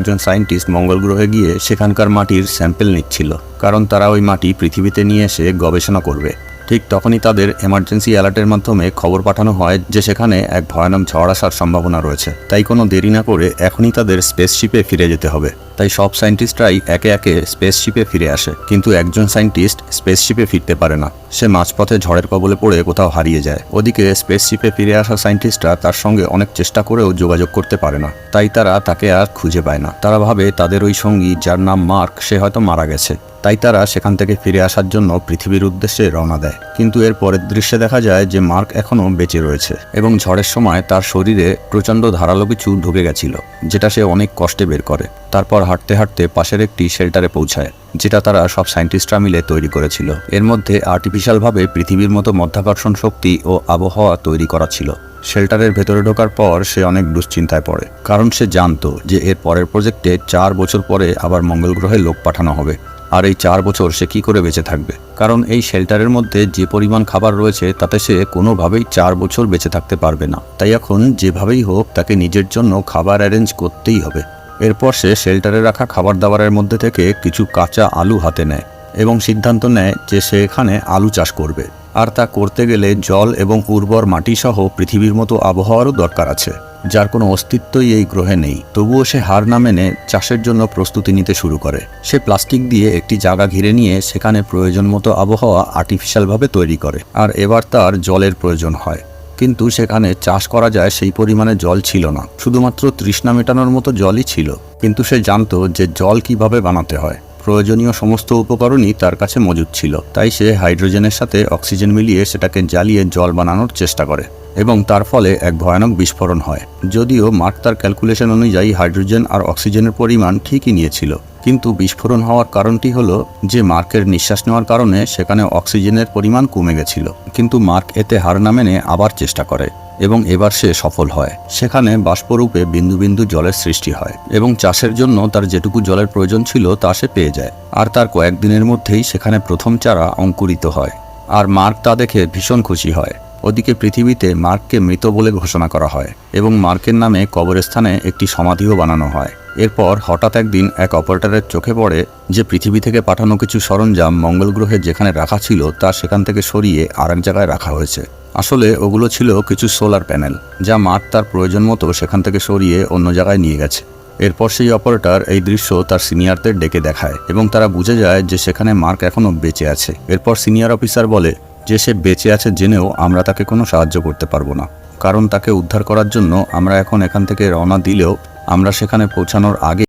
একজন সায়েন্টিস্ট মঙ্গল গ্রহে গিয়ে সেখানকার মাটির স্যাম্পেল নিচ্ছিল, কারণ তারা ওই মাটি পৃথিবীতে নিয়ে এসে গবেষণা করবে। ঠিক তখনই তাদের এমার্জেন্সি অ্যালার্টের মাধ্যমে খবর পাঠানো হয় যে সেখানে এক ভয়ানক ঝড় আসার সম্ভাবনা রয়েছে। তাই কোনো দেরি না করে এখনই তাদের স্পেসশিপে ফিরে যেতে হবে। তাই সব সায়েন্টিস্টরাই একে একে স্পেসশিপে ফিরে আসে। কিন্তু একজন সায়েন্টিস্ট স্পেসশিপে ফিরতে পারে না। সে মাঝপথে ঝড়ের কবলে পড়ে কোথাও হারিয়ে যায়। ওদিকে স্পেসশিপে ফিরে আসা সায়েন্টিস্টরা তার সঙ্গে অনেক চেষ্টা করেও যোগাযোগ করতে পারে না। তাই তারা তাকে আর খুঁজে পায় না। তারা ভাবে তাদের ওই সঙ্গী যার নাম মার্ক, সে হয়তো মারা গেছে। তাই তারা সেখান থেকে ফিরে আসার জন্য পৃথিবীর উদ্দেশ্যে রওনা দেয়। কিন্তু এর পরের দৃশ্যে দেখা যায় যে মার্ক এখনও বেঁচে রয়েছে এবং ঝড়ের সময় তার শরীরে প্রচণ্ড ধারালো কিছু ঢুকে গেছিল, যেটা সে অনেক কষ্টে বের করে। তারপর হাঁটতে হাঁটতে পাশের একটি শেল্টারে পৌঁছায়, যেটা তারা সব সায়েন্টিস্টরা মিলে তৈরি করেছিল। এর মধ্যে আর্টিফিশিয়ালভাবে পৃথিবীর মতো মধ্যাকর্ষণ শক্তি ও আবহাওয়া তৈরি করা ছিল। শেল্টারের ভেতরে ঢোকার পর সে অনেক দুশ্চিন্তায় পড়ে, কারণ সে জানতো যে এর পরের প্রজেক্টে চার বছর পরে আবার মঙ্গল গ্রহে লোক পাঠানো হবে। আর এই চার বছর সে কি করে বেঁচে থাকবে? কারণ এই শেল্টারের মধ্যে যে পরিমাণ খাবার রয়েছে, তাতে সে কোনোভাবেই চার বছর বেঁচে থাকতে পারবে না। তাই এখন যেভাবেই হোক, তাকে নিজের জন্য খাবার অ্যারেঞ্জ করতেই হবে। এরপর সে শেল্টারে রাখা খাবার দাবারের মধ্যে থেকে কিছু কাঁচা আলু হাতে নেয় এবং সিদ্ধান্ত নেয় যে সে এখানে আলু চাষ করবে। আর তা করতে গেলে জল এবং উর্বর মাটি সহ পৃথিবীর মতো আবহাওয়ারও দরকার আছে, যার কোনো অস্তিত্বই এই গ্রহে নেই। তবুও সে হার না মেনে চাষের জন্য প্রস্তুতি নিতে শুরু করে। সে প্লাস্টিক দিয়ে একটি জায়গা ঘিরে নিয়ে সেখানে প্রয়োজন মতো আবহাওয়া আর্টিফিশিয়ালভাবে তৈরি করে, আর এবার তার জলের প্রয়োজন হয়। কিন্তু সেখানে চাষ করা যায় সেই পরিমাণে জল ছিল না। শুধুমাত্র তৃষ্ণা মেটানোর মতো জলই ছিল। কিন্তু সে জানতো যে জল কীভাবে বানাতে হয়। প্রয়োজনীয় সমস্ত উপকরণই তার কাছে মজুদ ছিল। তাই সে হাইড্রোজেনের সাথে অক্সিজেন মিলিয়ে সেটাকে জ্বালিয়ে জল বানানোর চেষ্টা করে এবং তার ফলে এক ভয়ানক বিস্ফোরণ হয়। যদিও মার্ক তার ক্যালকুলেশন অনুযায়ী হাইড্রোজেন আর অক্সিজেনের পরিমাণ ঠিকই নিয়েছিল। কিন্তু বিস্ফোরণ হওয়ার কারণটি হলো যে মার্কের নিঃশ্বাস নেওয়ার কারণে সেখানে অক্সিজেনের পরিমাণ কমে গেছিল। কিন্তু মার্ক এতে হার না মেনে আবার চেষ্টা করে এবং এবার সে সফল হয়। সেখানে বাষ্পরূপে বিন্দু বিন্দু জলের সৃষ্টি হয় এবং চাষের জন্য তার যেটুকু জলের প্রয়োজন ছিল তা সে পেয়ে যায়। আর তার কয়েকদিনের মধ্যেই সেখানে প্রথম চারা অঙ্কুরিত হয়। আর মার্ক তা দেখে ভীষণ খুশি হয়। ওদিকে পৃথিবীতে মার্ককে মৃত বলে ঘোষণা করা হয় এবং মার্কের নামে কবরস্থানে একটি সমাধিও বানানো হয়। এরপর হঠাৎ একদিন এক অপারেটরের চোখে পড়ে যে পৃথিবী থেকে পাঠানো কিছু সরঞ্জাম মঙ্গল গ্রহে যেখানে রাখা ছিল তা সেখান থেকে সরিয়ে আর জায়গায় রাখা হয়েছে। আসলে ওগুলো ছিল কিছু সোলার প্যানেল, যা মার্ক তার প্রয়োজন মতো সেখান থেকে সরিয়ে অন্য জায়গায় নিয়ে গেছে। এরপর সেই অপারেটর এই দৃশ্য তার সিনিয়রদের ডেকে দেখায় এবং তারা বুঝে যায় যে সেখানে মার্ক এখনও বেঁচে আছে। এরপর সিনিয়র অফিসার বলে, যে সে বেঁচে আছে জেনেও আমরা তাকে কোনো সাহায্য করতে পারব না। কারণ তাকে উদ্ধার করার জন্য আমরা এখন এখান থেকে রওনা দিলেও আমরা সেখানে পৌঁছানোর আগে